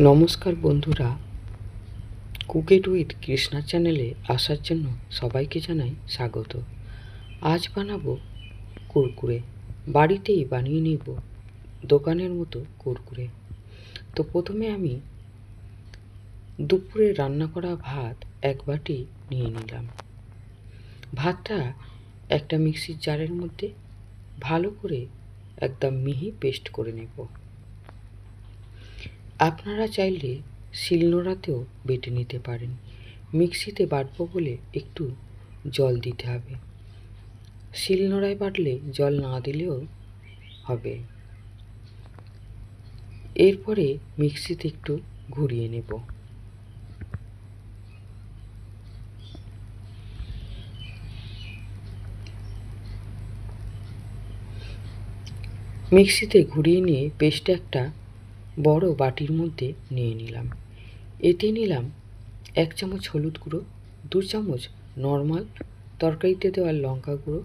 নমস্কার বন্ধুরা। Cook it with Krishna চ্যানেলে আসার জন্য সবাইকে জানাই স্বাগত। আজ বানাবো কুরকুরে। বাড়িতেই বানিয়ে নেব দোকানের মতো কুরকুরে। তো প্রথমে আমি দুপুরে রান্না করা ভাত এক বাটি নিয়ে নিলাম। ভাতটা একটা মিক্সির জারের মধ্যে ভালো করে একদম মিহি পেস্ট করে নেব। আপনারা চাইলে শিলনোড়াতেও বেটে নিতে পারেন। মিক্সিতে বাটবো বলে একটু জল দিতে হবে। শিলনোড়ায় বাটলে জল না দিলেও হবে। এরপরে মিক্সিতে একটু ঘুরিয়ে নেব। মিক্সিতে ঘুরিয়ে নিয়ে পেস্ট একটা বড় বাটির মধ্যে নিয়ে নিলাম। এতে নিলাম এক চামচ হলুদ গুঁড়ো, দু চামচ নর্মাল তরকারিতে দেওয়ার লঙ্কা গুঁড়ো।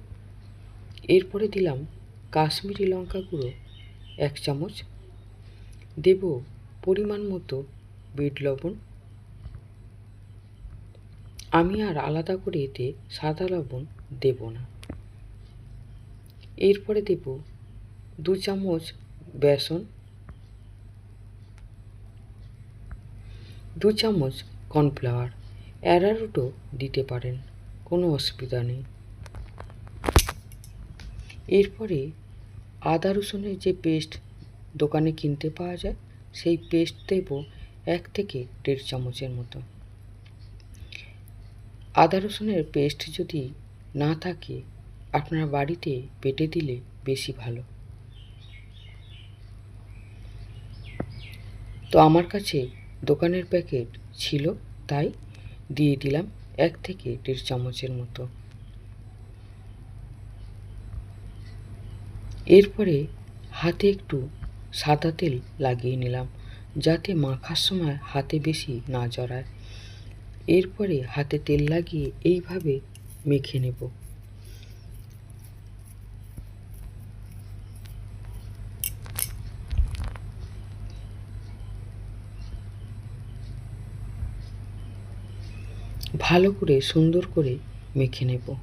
এরপরে দিলাম কাশ্মীরি লঙ্কা গুঁড়ো, এক চামচ। দেব পরিমাণ মতো বিট লবণ। আমি আর আলাদা করে এতে সাদা লবণ দেব না। এরপরে দেব দু চামচ বেসন। দু চামচ কর্নফ্লাওয়ার অ্যারারুটও দিতে পারেন, কোনো অসুবিধা নেই। এরপরে আদা রসুনের যে পেস্ট দোকানে কিনতে পাওয়া যায়, সেই পেস্ট দেব এক থেকে দেড় চামচের মতো। আদা রসুনের পেস্ট যদি না থাকে, আপনার বাড়িতে পেটে দিলে বেশি ভালো। তো আমার কাছে দোকানের প্যাকেট ছিল, তাই দিয়ে দিলাম এক থেকে দেড় চামচের মতো। এরপরে হাতে একটু সাদা তেল লাগিয়ে নিলাম, যাতে মাখার সময় হাতে বেশি না জড়ায়। এরপরে হাতে তেল লাগিয়ে এইভাবে মেখে নেব। ভালো করে, সুন্দর করে মেখে নেব।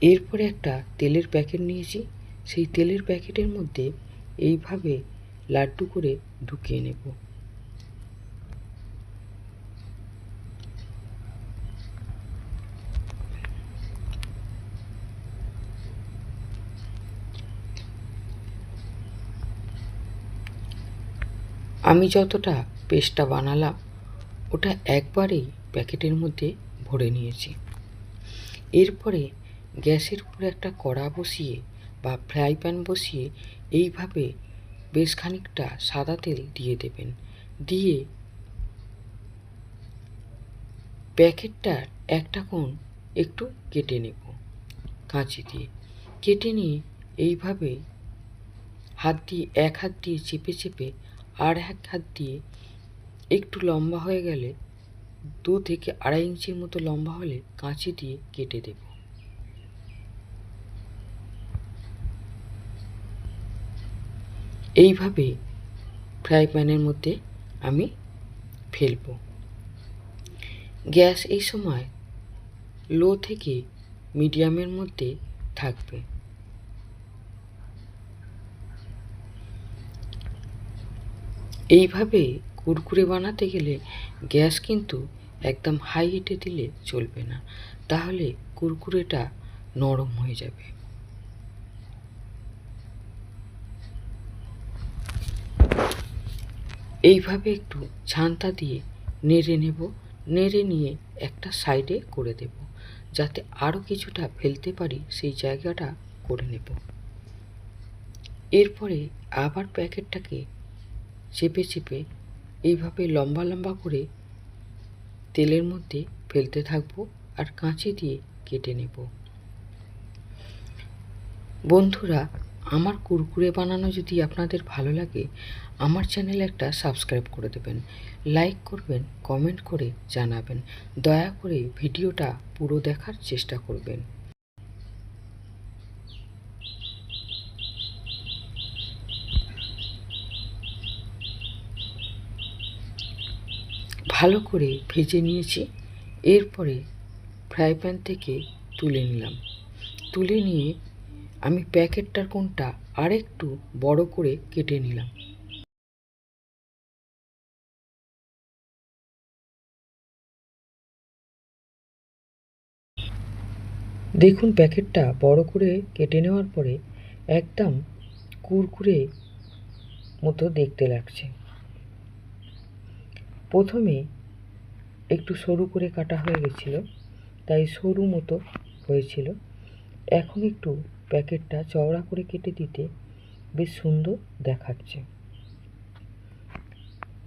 এরপরে একটা তেলের প্যাকেট নিয়েছি। সেই তেলের প্যাকেটের মধ্যে এইভাবে লাড্ডু করে ঢুকিয়ে নেব। আমি যতটা পেস্টটা বানালাম ওটা একবারেই প্যাকেটের মধ্যে ভরে নিয়েছি। এরপরে গ্যাসের উপরে একটা কড়া বসিয়ে বা ফ্রাই প্যান বসিয়ে এইভাবে বেশ খানিকটা সাদা তেল দিয়ে দেবেন। দিয়ে প্যাকেটটার একটা কোণ একটু কেটে নেব কাঁচি দিয়ে। কেটে নিয়ে এইভাবে হাত দিয়ে, এক হাত দিয়ে চেপে চেপে আর এক হাত দিয়ে একটু লম্বা হয়ে গেলে দু থেকে আড়াই ইঞ্চির মতো লম্বা হলে কাঁচি দিয়ে কেটে দেব। এইভাবে ফ্রাই প্যানের মধ্যে আমি ফেলব। গ্যাস এই সময় লো থেকে মিডিয়ামের মধ্যে থাকবে। এইভাবে কুরকুরে বানাতে গেলে গ্যাস কিন্তু একদম হাই হিটে দিলে চলবে না। তাহলে কুরকুরেটা নরম হয়ে যাবে। এইভাবে একটু ছান্তা দিয়ে নেড়ে নেব। নেড়ে নিয়ে একটা সাইডে করে দেব। যাতে আরও কিছুটা ফেলতে পারি সেই জায়গাটা করে নেব। এরপরে আবার প্যাকেটটাকে চেপে চেপে এইভাবে লম্বা লম্বা করে তেলের মধ্যে ফেলতে থাকব আর কাঁচি দিয়ে কেটে নেব। বন্ধুরা, আমার কুরকুরে বানানো যদি আপনাদের ভালো লাগে, আমার চ্যানেলে একটা সাবস্ক্রাইব করে দেবেন, লাইক করবেন, কমেন্ট করে জানাবেন, দয়া করে ভিডিওটা পুরো দেখার চেষ্টা করবেন। ভালো করে ভেজে নিয়েছি। এরপরে ফ্রাই প্যান থেকে তুলে নিলাম। তুলে নিয়ে আমি প্যাকেটটার কোনটা আরেকটু বড় করে কেটে নিলাম। দেখুন প্যাকেটটা বড় করে কেটে নেওয়ার পরে একদম কুরকুরে মতো দেখতে লাগছে। প্রথমে একটু সরু করে কাটা হয়ে গেছিল, তাই সরু মতো হয়েছিল। এখন একটু প্যাকেটটা চওড়া করে কেটে দিতে বেশ সুন্দর দেখাচ্ছে।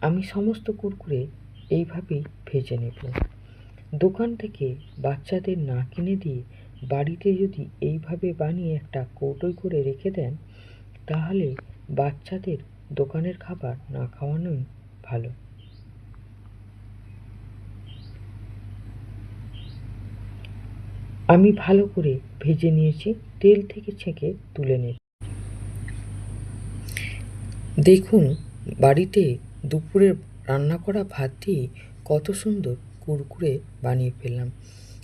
আমি সমস্ত কুরকুরে এইভাবেই ভেজে নেব। দোকান থেকে বাচ্চাদের না কিনে দিয়ে বাড়িতে যদি এইভাবে বানিয়ে একটা কৌটোয় করে রেখে দেন, তাহলে বাচ্চাদের দোকানের খাবার না খাওয়ানোই ভালো। আমি ভালো করে ভেজে নিয়েছি, তেল থেকে ছেঁকে তুলে নেব দেখুন, বাড়িতে দুপুরে রান্না করা ভাত দিয়ে কত সুন্দর কুরকুরে বানিয়ে ফেললাম।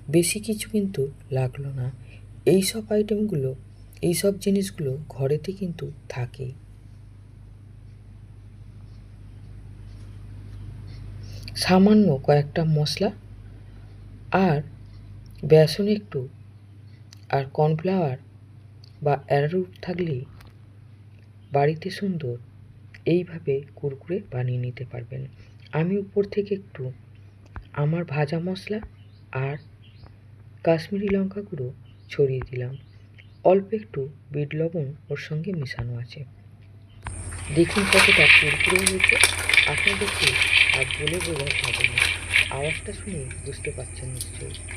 বেশি কিছু কিন্তু লাগল না। এই সব আইটেমগুলো এই সব জিনিসগুলো ঘরেতে কিন্তু থাকে। সামান্য কয়েকটা মশলা আর বেসন একটু আর কর্নফ্লাওয়ার বা অ্যারারুট থাকলেই বাড়িতে সুন্দর এইভাবে কুরকুরে বানিয়ে নিতে পারবেন। আমি উপর থেকে একটু আমার ভাজা মশলা আর কাশ্মীরি লঙ্কা গুঁড়ো ছড়িয়ে দিলাম। অল্প একটু বিট লবণ ওর সঙ্গে মেশানো আছে। দেখুন কতটা কুরকুরে হয়েছে। আপনাদেরকে আর বলে বোঝাতে হবে না। আওয়াজটা শুনে বুঝতে পারছেন নিশ্চয়ই।